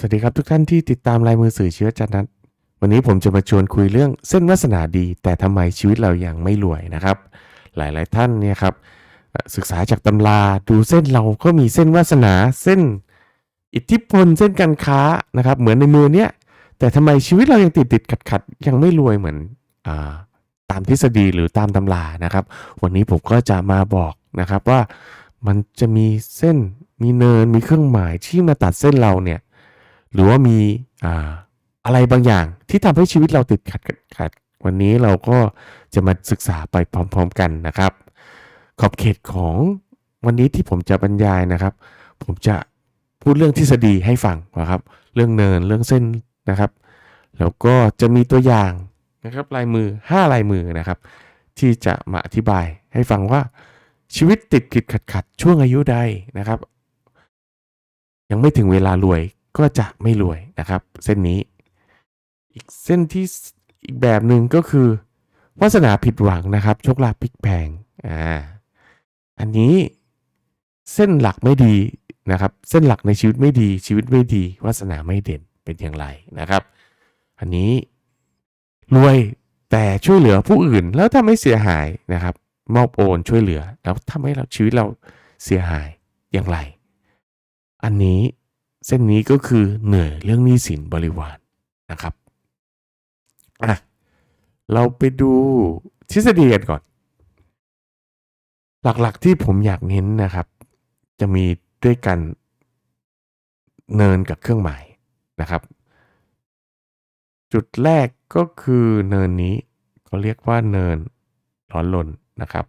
สวัสดีครับทุกท่านที่ติดตามลายมือสื่อเชื้อจันทร์นัทวันนี้ผมจะมาชวนคุยเรื่องเส้นวาสนาดี แต่ทำไมชีวิตเรายังไม่รวยนะครับ หลายๆท่านเนี่ยครับศึกษาจากตำราดูเส้นเราก็มีเส้นวาสนาเส้น อิทธิพลเส้นการค้านะครับ เหมือนในมือเนี้ยแต่ทำไมชีวิตเรายังติดติดขัดขัดยังไม่รวยเหมือนอตามทฤษฎีหรือตามตำรานะครับ วันนี้ผมก็จะมาบอกนะครับว่ามันจะมีเส้นมีเนินมีเครื่องหมายที่มาตัดเส้นเราเนี่ย หรือว่ามีอ่าอะไรบางอย่างที่ทำให้ชีวิตเราติดขัดขัดวันนี้เราก็จะมาศึกษาไปพร้อม ๆ กันนะครับ ขอบเขตของวันนี้ที่ผมจะบรรยายนะครับ ผมจะพูดเรื่องทฤษฎีให้ฟังนะครับ เรื่องเนินเรื่องเส้นนะครับ แล้วก็จะมีตัวอย่างนะครับลายมือ 5 ลายมือนะครับ ที่จะมาอธิบายให้ฟังว่าชีวิตติดติดขัดขัดช่วงอายุใดนะครับ ยังไม่ถึงเวลารวย ก็จะไม่รวยนะครับ เส้นนี้ อีกเส้นที่อีกแบบหนึ่งก็คือวาสนาผิดหวังนะครับ โชคลาภพลิกแพงอ่าอันนี้เส้นหลักไม่ดีนะครับ เส้นหลักในชีวิตไม่ดี ชีวิตไม่ดีวาสนาไม่เด่นเป็นอย่างไรนะครับ อันนี้รวยแต่ช่วยเหลือผู้อื่นแล้วถ้าไม่เสียหายนะครับ มอบโอนช่วยเหลือแล้วทำให้เราชีวิตเราเสียหายอย่างไร อันนี้ เส้นนี้ก็คือเหนื่อยเรื่องหนี้สินบริวารนะครับอะเราไปดูทฤษฎีกันก่อน หลักๆที่ผมอยากเน้นนะครับ จะมีด้วยกันเนินกับเครื่องหมายนะครับ จุดแรกก็คือเนินนี้เขาเรียกว่าเนินร้อนลนนะครับ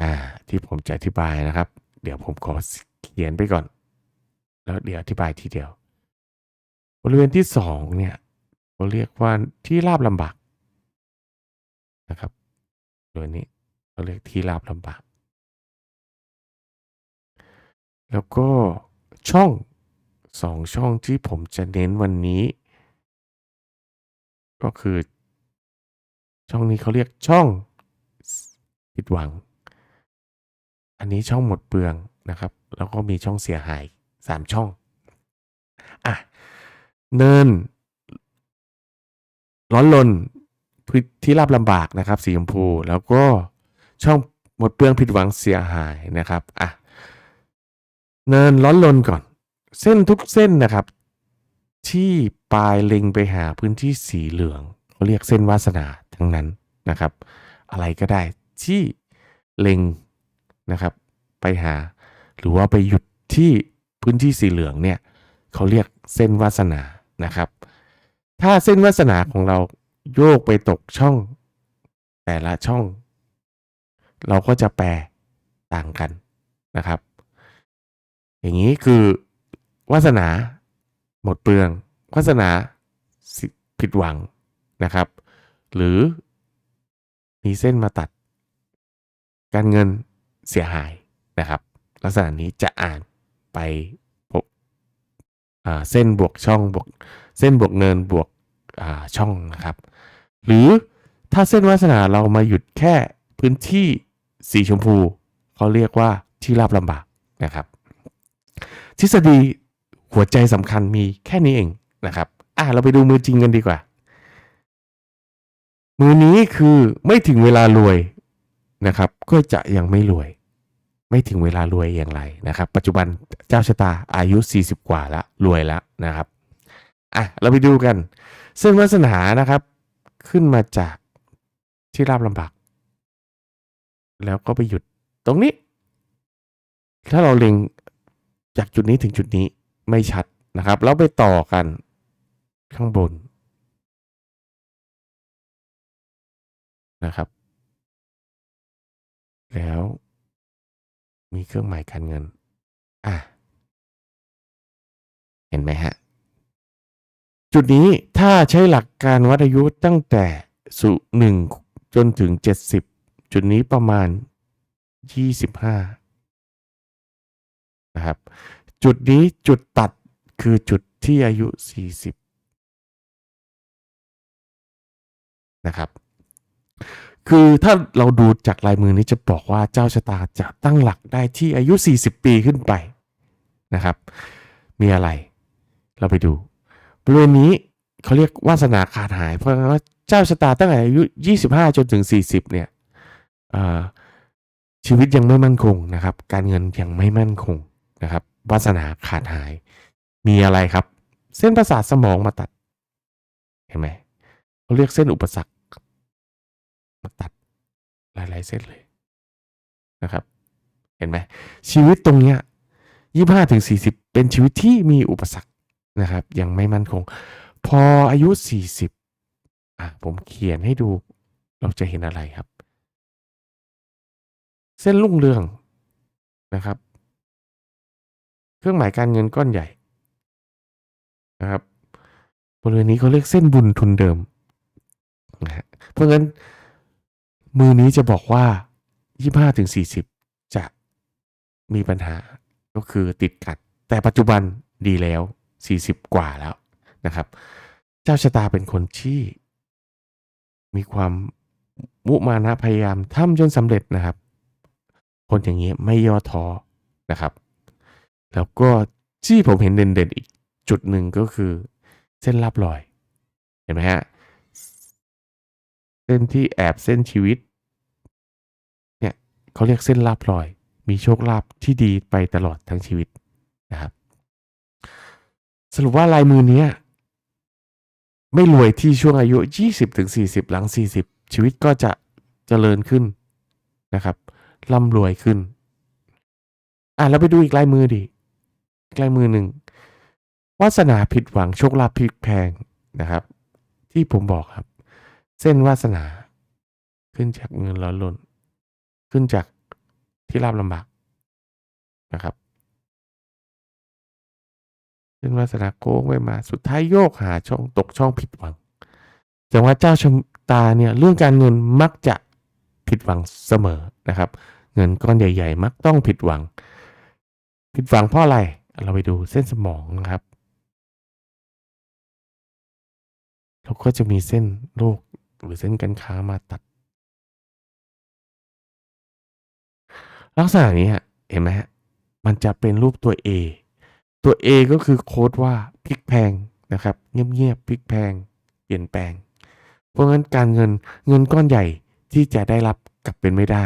อ่าที่ผมจะอธิบายนะครับ เดี๋ยวผมขอ ขียนไปก่อน แล้วเดี๋ยวอธิบายทีเดียว บริเวณที่สองเนี่ยเขาเรียกว่าที่ราบลำบากนะครับตัวนี้เขาเรียกที่ราบลำบาก แล้วก็ช่องสองช่องที่ผมจะเน้นวันนี้ ก็คือ ช่องนี้เขาเรียกช่องผิดหวัง อันนี้ช่องหมดเปลืองนะครับ แล้วก็มีช่องเสียหายสามช่อง อะ เนิน ร้อนลนพื้นที่ราบลำบากนะครับ สีชมพู แล้วก็ช่องหมดเปลืองผิดหวังเสียหายนะครับ อะ เนินร้อนลนก่อน เส้นทุกเส้นนะครับ ที่ปลายเล็งไปหาพื้นที่สีเหลืองเขาเรียกเส้นวาสนาทั้งนั้นนะครับ อะไรก็ได้ที่เล็งนะครับ ไปหา หรือว่าไปหยุดที่พื้นที่สีเหลืองเนี่ยเขาเรียกเส้นวาสนานะครับ ถ้าเส้นวาสนาของเราโยกไปตกช่อง แต่ละช่อง เราก็จะแปลต่างกันนะครับ อย่างนี้คือวาสนาหมดเปลืองวาสนาสผิดหวังนะครับ หรือมีเส้นมาตัด การเงินเสียหายนะครับ ลักษณะนี้จะอ่านไปพบอ่าเส้นบวกช่องบวกเส้นบวกเนินบวกช่องนะครับ หรือถ้าเส้นวาสนาเรามาหยุดแค่พื้นที่สีชมพูเขาเรียกว่าที่ราบลำบากนะครับ ทฤษฎีหัวใจสำคัญมีแค่นี้เองนะครับ อะเราไปดูมือจริงกันดีกว่า มือนี้คือไม่ถึงเวลารวยนะครับ ก็จะยังไม่รวย ไม่ถึงเวลารวยอย่างไรนะครับ ปัจจุบันเจ้าชะตาอายุ 40 กว่าแล้วรวยแล้วนะครับอะเราไปดูกัน เส้นวาสนานะครับ ขึ้นมาจากที่ราบลำบากแล้วก็ไปหยุดตรงนี้ ถ้าเราเล็งจากจุดนี้ถึงจุดนี้ไม่ชัดนะครับ แล้วไปต่อกันข้างบนนะครับ แล้ว มีเครื่องหมายการเงิน อะ เห็นไหมฮะ จุดนี้ถ้าใช้หลักการวัดอายุตั้งแต่สุหนึ่งจนถึงเจ็ดสิบจุดนี้ประมาณยี่สิบห้านะครับ จุดนี้จุดตัดคือจุดที่อายุ 40 นะครับ คือถ้าเราดูจากลายมือนี้จะบอกว่าเจ้าชะตาจะตั้งหลักได้ที่อายุ 40 ปีขึ้นไปนะครับ มีอะไร เราไปดูบริเวณนี้เขาเรียกวาสนาขาดหาย เพราะว่าเจ้าชะตาตั้งแต่อายุ 25 จนถึง 40 เนี่ยชีวิตยังไม่มั่นคงนะครับ การเงินยังไม่มั่นคงนะครับวาสนาขาดหาย มีอะไรครับ เส้นประสาทสมองมาตัด เห็นไหมเขาเรียกเส้นอุปสรรค มาตัดหลายๆเส้นเลยนะครับ เห็นไหมชีวิตตรงเนี้ยยี่ห้าถึงสี่สิบเป็นชีวิตที่มีอุปสรรคนะครับ ยังไม่มั่นคง พออายุสี่สิบอะผมเขียนให้ดูเราจะเห็นอะไรครับ เส้นลุ่งเรืองนะครับ เครื่องหมายการเงินก้อนใหญ่นะครับบริเวณนี้เขาเรียกเส้นบุญทุนเดิมนะฮะเพราะงั้น มือนี้จะบอกว่า 25ถึง40จะมีปัญหาก็คือติดขัด แต่ปัจจุบันดีแล้ว 40 กว่าแล้วนะครับ เจ้าชะตาเป็นคนที่ มีความมุมานะพยายามทำจนสำเร็จนะครับ คนอย่างนี้ไม่ย่อท้อนะครับ แล้วก็ที่ผมเห็นเด่นๆอีกจุดหนึ่งก็คือเส้นลับรอย เห็นไหมฮะ ส้นที่แอบเส้นชีวิต เนี่ยเขาเรียกเส้นลาบลอย มีโชคลาภที่ดีไปตลอดทั้งชีวิตนะครับ สรุปว่าลายมือเนี้ยไม่รวยที่ช่วงอายุ 20ถึง40 หลัง 40 ชีวิตก็จะเจริญขึ้นนะครับร่ำรวยขึ้น อะเราไปดูอีกลายมือดิอีกลายมือหนึ่งวาสนาผิดหวังโชคลาภพลิกแพงนะครับ ที่ผมบอกครับ เส้นวาสนา ขึ้นจากเงินร้อนล้นขึ้นจากที่ราบลำบากนะครับเส้นวาสนาโค้งไปมาสุดท้ายโยกหาช่องตกช่องผิดหวังจังว่าเจ้าชะตาเนี่ยเรื่องการเงินมักจะผิดหวังเสมอนะครับ เงินก้อนใหญ่ ๆ มักต้องผิดหวัง ผิดหวังเพราะอะไร เราไปดูเส้นสมองนะครับเราก็จะมีเส้นโรค หรือเส้นกันค้ามาตัด ลักษณะนี้เห็นไหมฮะมันจะเป็นรูปตัว A ตัว A ก็คือโค้ดว่าพลิกแพงนะครับ เงียบๆพลิกแพง เปลี่ยนแปลง เพราะงั้นการเงินเงินก้อนใหญ่ที่จะได้รับกลับเป็นไม่ได้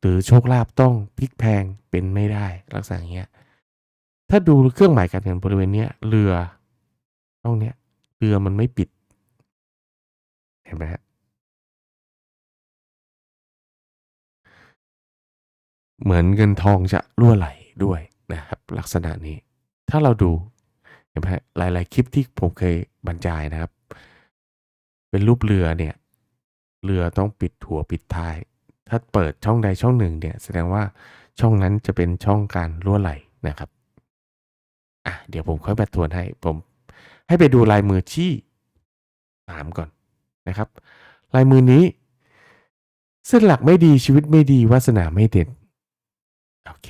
หรือโชคลาภต้องพลิกแพงเป็นไม่ได้ลักษณะอย่างเงี้ยถ้าดูเครื่องหมายการเงินบริเวณเนี้ยเรือตรงเนี้ยเรือมันไม่ปิด ห็นไหมฮะเหมือนเงินทองจะรั่วไหลด้วยนะครับ ลักษณะนี้ ถ้าเราดูเห็นไหมหลาย ๆ คลิปที่ผมเคยบรรยายนะครับ เป็นรูปเรือเนี่ยเรือต้องปิดหัวปิดท้าย ถ้าเปิดช่องใดช่องหนึ่งเนี่ยแสดงว่าช่องนั้นจะเป็นช่องการรั่วไหลนะครับอะเดี๋ยวผมค่อยมาทวนให้ผมให้ไปดูลายมือที่สามก่อน นะครับ ลายมือนี้ เส้นหลักไม่ดีชีวิตไม่ดีวาสนาไม่เด่นโอเค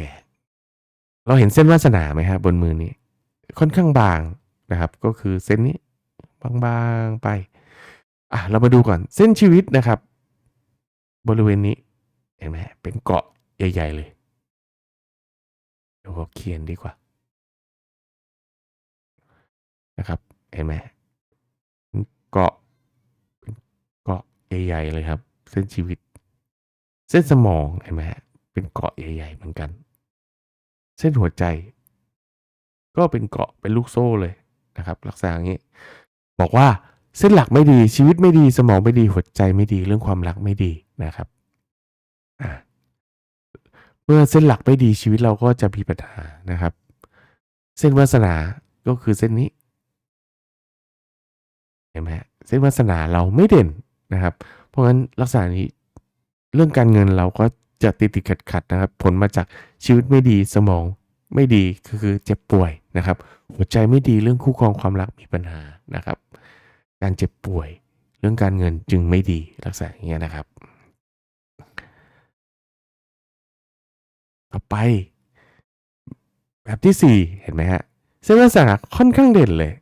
เราเห็นเส้นวาสนาไหมฮะบนมือนี้ ค่อนข้างบางนะครับ ก็คือเส้นนี้บางๆไปอะเรามาดูก่อนเส้นชีวิตนะครับ บริเวณนี้เห็นไหมเป็นเกาะใหญ่ ๆ เลยเดี๋ยวเขียนดีกว่านะครับ เห็นไหมเป็นเกาะ ใหญ่ ๆ เลยครับ เส้นชีวิต เส้นสมองเห็นไหมฮะเป็นเกาะใหญ่ ๆ เหมือนกัน เส้นหัวใจ ก็เป็นเกาะเป็นลูกโซ่เลยนะครับ ลักษณะอย่างนี้ บอกว่าเส้นหลักไม่ดีชีวิตไม่ดีสมองไม่ดีหัวใจไม่ดีเรื่องความรักไม่ดีนะครับอ่าเมื่อเส้นหลักไม่ดีชีวิตเราก็จะมีปัญหานะครับ เส้นวาสนาก็คือเส้นนี้เห็นไหมฮะเส้นวาสนาเราไม่เด่น นะครับ เพราะงั้นลักษณะนี้เรื่องการเงินเราก็จะติดติดขัดขัดนะครับ ผลมาจากชีวิตไม่ดีสมองไม่ดีก็คือเจ็บป่วยนะครับ หัวใจไม่ดีเรื่องคู่ครองความรักมีปัญหานะครับ การเจ็บป่วย เรื่องการเงินจึงไม่ดีลักษณะอย่างเงี้ยนะครับ ต่อไป แบบที่สี่เห็นไหมฮะเส้นลักษณะค่อนข้างเด่นเลย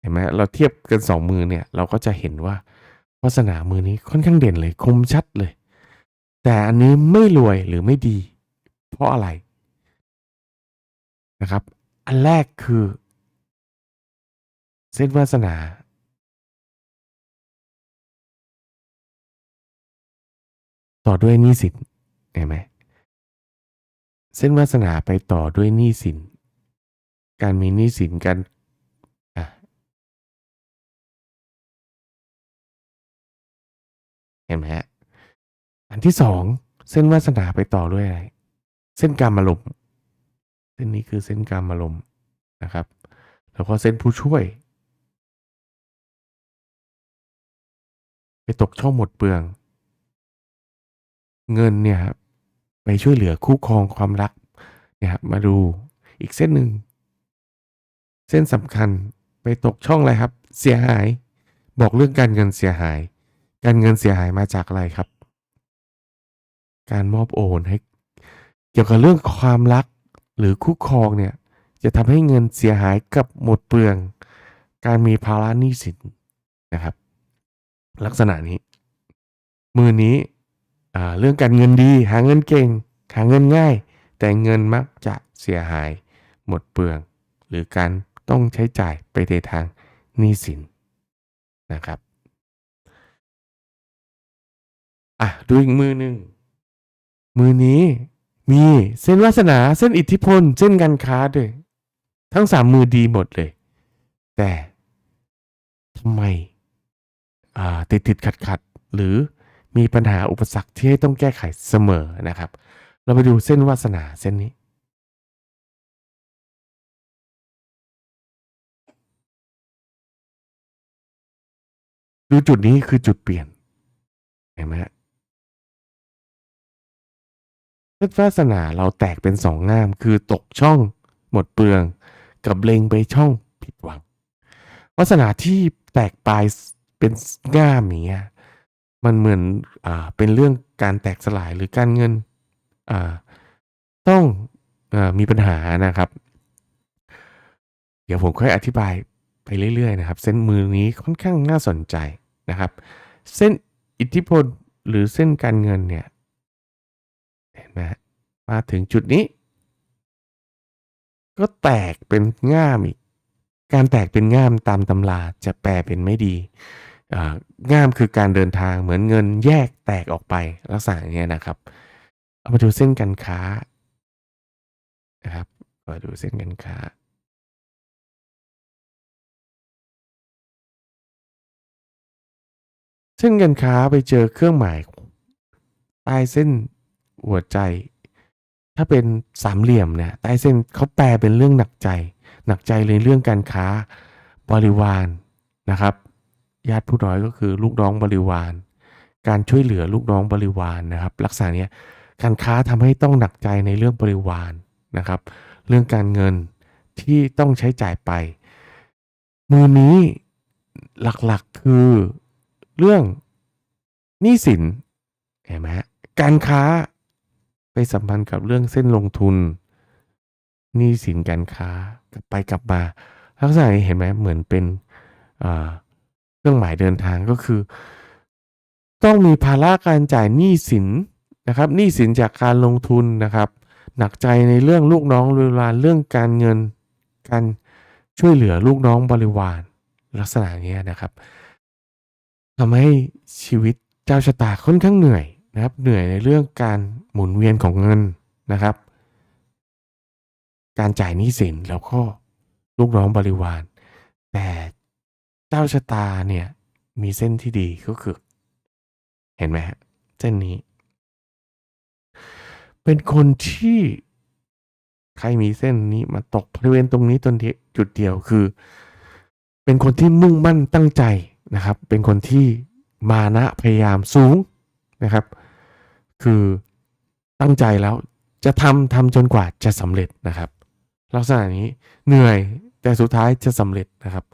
เห็นไหมเราเทียบกันสองมือเนี่ย เราก็จะเห็นว่า วาสนามือนี้ค่อนข้างเด่นเลยคมชัดเลย แต่อันนี้ไม่รวยหรือไม่ดี เพราะอะไรนะครับ อันแรกคือ เส้นวาสนา ต่อด้วยหนี้สินเห็นไหมเส้นวาสนาไปต่อด้วยหนี้สิน การมีหนี้สินกัน เห็นไหมฮะอันที่สองเส้นวาสนาไปต่อด้วยอะไรเส้นกรรมอารมณ์เส้นนี้คือเส้นกรรมอารมณ์นะครับ แล้วก็เส้นผู้ช่วย ไปตกช่องหมดเปลือง เงินเนี่ยครับไปช่วยเหลือคู่ครองความรักเนี่ยครับมาดูอีกเส้นหนึ่งเส้นสำคัญไปตกช่องอะไรครับ เสียหาย บอกเรื่องการเงินเสียหาย การเงินเสียหายมาจากอะไรครับ การมอบโอนให้ เกี่ยวกับเรื่องความรักหรือคู่ครองเนี่ย จะทำให้เงินเสียหายกับหมดเปลือง การมีภาระหนี้สินนะครับ ลักษณะนี้ มือนี้เรื่องการเงินดีหาเงินเก่ง หาเงินง่าย แต่เงินมักจะเสียหายหมดเปลือง หรือการต้องใช้จ่ายไปในทางหนี้สินนะครับ อะดูอีกมือหนึ่งมือนี้มีเส้นวาสนาเส้นอิทธิพล เส้นการค้าด้วย ทั้งสามมือดีหมดเลย แต่ทำไมอ่าติดติดขัดขัดหรือมีปัญหาอุปสรรคที่ให้ต้องแก้ไขเสมอนะครับ เราไปดูเส้นวาสนาเส้นนี้ ดูจุดนี้คือจุดเปลี่ยนเห็นไหมฮะ เส้นวาสนาเราแตกเป็นสองง่าม คือตกช่องหมดเปลือง กับเล็งไปช่องผิดหวังวาสนาที่แตกปลายเป็นง่ามอย่างเงี้ยมันเหมือนอ่าเป็นเรื่องการแตกสลายหรือการเงินอ่าต้องอมีปัญหานะครับ เดี๋ยวผมค่อยอธิบายไปเรื่อยๆนะครับ เส้นมือนี้ค่อนข้างน่าสนใจนะครับ เส้นอิทธิพลหรือเส้นการเงินเนี่ย มาถึงจุดนี้ ก็แตกเป็นง่ามอีก การแตกเป็นง่ามตามตำราจะแปลเป็นไม่ดีง่ามคือการเดินทางเหมือนเงินแยกแตกออกไปลักษณะอย่างเงี้ยนะครับ เอามาดูเส้นการค้านะครับมาดูเส้นการค้าเส้นการค้าไปเจอเครื่องหมายใต้เส้นหัวใจ ถ้าเป็นสามเหลี่ยมเนี่ยใต้เส้นเขาแปลเป็นเรื่องหนักใจ หนักใจเลยเรื่องการค้าบริวารนะครับ ญาติผู้น้อยก็คือลูกน้องบริวาร การช่วยเหลือลูกน้องบริวารนะครับ ลักษณะเนี้ยการค้าทำให้ต้องหนักใจในเรื่องบริวารนะครับ เรื่องการเงินที่ต้องใช้จ่ายไป มือนี้หลักๆคือเรื่องหนี้สินเห็นไหมการค้า ไปสัมพันธ์กับเรื่องเส้นลงทุนหนี้สินการค้ากลับไปกลับมาลักษณะนี้เห็นไหมเหมือนเป็นเครื่องหมายเดินทางก็คือ ต้องมีภาระการจ่ายหนี้สินนะครับหนี้สินจากการลงทุนนะครับ หนักใจในเรื่องลูกน้องบริวารเรื่องการเงินการช่วยเหลือลูกน้องบริวารลักษณะนี้นะครับทำให้ชีวิตเจ้าชะตาค่อนข้างเหนื่อยนะครับ เหนื่อยในเรื่องการ หมุนเวียนของเงินนะครับ การจ่ายหนี้สินแล้วก็ลูกน้องบริวาร แต่เจ้าชะตาเนี่ยมีเส้นที่ดีก็คือ เห็นไหมฮะเส้นนี้ เป็นคนที่ใครมีเส้นนี้มาตกบริเวณตรงนี้ตรงที่จุดเดียวคือ เป็นคนที่มุ่งมั่นตั้งใจนะครับ เป็นคนที่มานะพยายามสูงนะครับ คือ ตั้งใจแล้วจะทำทำจนกว่าจะสำเร็จนะครับ ลักษณะนี้เหนื่อยแต่สุดท้ายจะสำเร็จนะครับ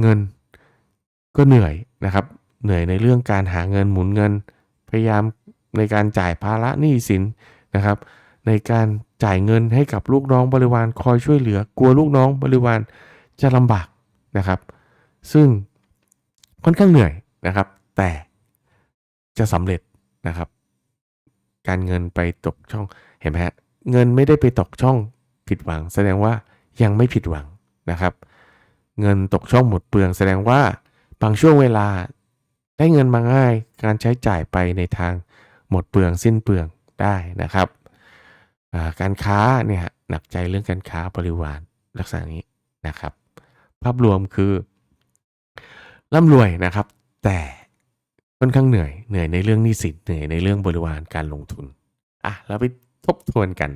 เงินก็เหนื่อยนะครับ เหนื่อยในเรื่องการหาเงินหมุนเงิน พยายามในการจ่ายภาระหนี้สินนะครับ ในการจ่ายเงินให้กับลูกน้องบริวารคอยช่วยเหลือกลัวลูกน้องบริวารจะลำบากนะครับ ซึ่งค่อนข้างเหนื่อยนะครับ แต่จะสำเร็จนะครับ การเงินไปตกช่องเห็นไหมฮะเงินไม่ได้ไปตกช่องผิดหวัง แสดงว่ายังไม่ผิดหวังนะครับ เงินตกช่องหมดเปลือง แสดงว่าบางช่วงเวลาได้เงินมาง่าย การใช้จ่ายไปในทางหมดเปลืองสิ้นเปลืองได้นะครับ การค้าเนี่ยหนักใจเรื่องการค้าบริวารลักษณะนี้นะครับ ภาพรวมคือร่ำรวยนะครับ แต่ ค่อนข้างเหนื่อยเหนื่อยในเรื่องหนี้สินเหนื่อยในเรื่องบริวารการลงทุนอะเราไปทบทวนกัน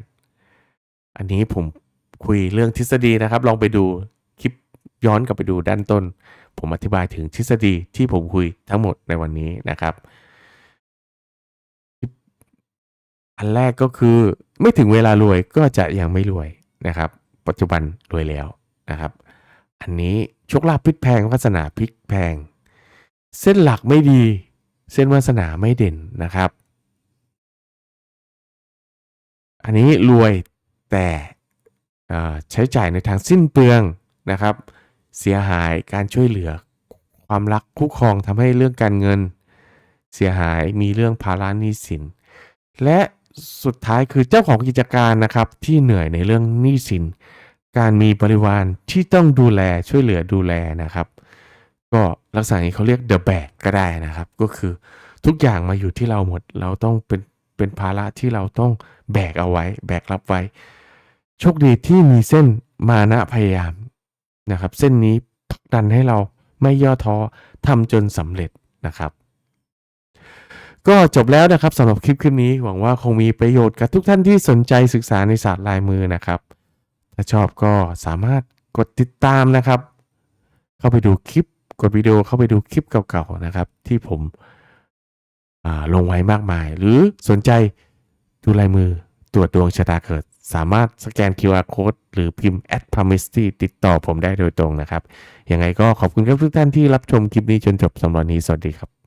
อันนี้ผมคุยเรื่องทฤษฎีนะครับ ลองไปดูคลิปย้อนกลับไปดูด้านต้น ผมอธิบายถึงทฤษฎีที่ผมคุยทั้งหมดในวันนี้นะครับ อันแรกก็คือไม่ถึงเวลารวยก็จะยังไม่รวยนะครับ ปัจจุบันรวยแล้วนะครับ อันนี้โชคลาภพลิกแพงวาสนาพลิกแพง เส้นหลักไม่ดี เส้นวาสนาไม่เด่นนะครับ อันนี้รวยแต่ใช้จ่ายในทางสิ้นเปลืองนะครับ เสียหายการช่วยเหลือ ความรักคู่ครองทำให้เรื่องการเงิน เสียหายมีเรื่องภาระหนี้สิน และสุดท้ายคือเจ้าของกิจการนะครับที่เหนื่อยในเรื่องหนี้สิน การมีบริวารที่ต้องดูแลช่วยเหลือดูแลนะครับ ก็ลักษณะนี้เขาเรียก the bag ก็ได้นะครับ ก็คือทุกอย่างมาอยู่ที่เราหมด เราต้องเป็นเป็นภาระที่เราต้องแบกเอาไว้ แบกรับไว้ โชคดีที่มีเส้นมานะพยายามนะครับ เส้นนี้ผลักดันให้เราไม่ย่อท้อทำจนสำเร็จนะครับ ก็จบแล้วนะครับสำหรับคลิปคลิปนี้หวังว่าคงมีประโยชน์กับทุกท่านที่สนใจศึกษาในศาสตร์ลายมือนะครับ ถ้าชอบก็สามารถกดติดตามนะครับ เข้าไปดูคลิป กดวิดีโอเข้าไปดูคลิปเก่าๆนะครับ ที่ผมลงไว้มากมาย หรือสนใจดูลายมือตรวจดวงชะตาเกิด สามารถสแกน QR code หรือพิมพ์ a d p a m i s t y ติดต่อผมได้โดยตรงนะครับ ยังไงก็ขอบคุณครับทุกท่านที่รับชมคลิปนี้จนจบสำหรับวันนี้สวัสดีครับ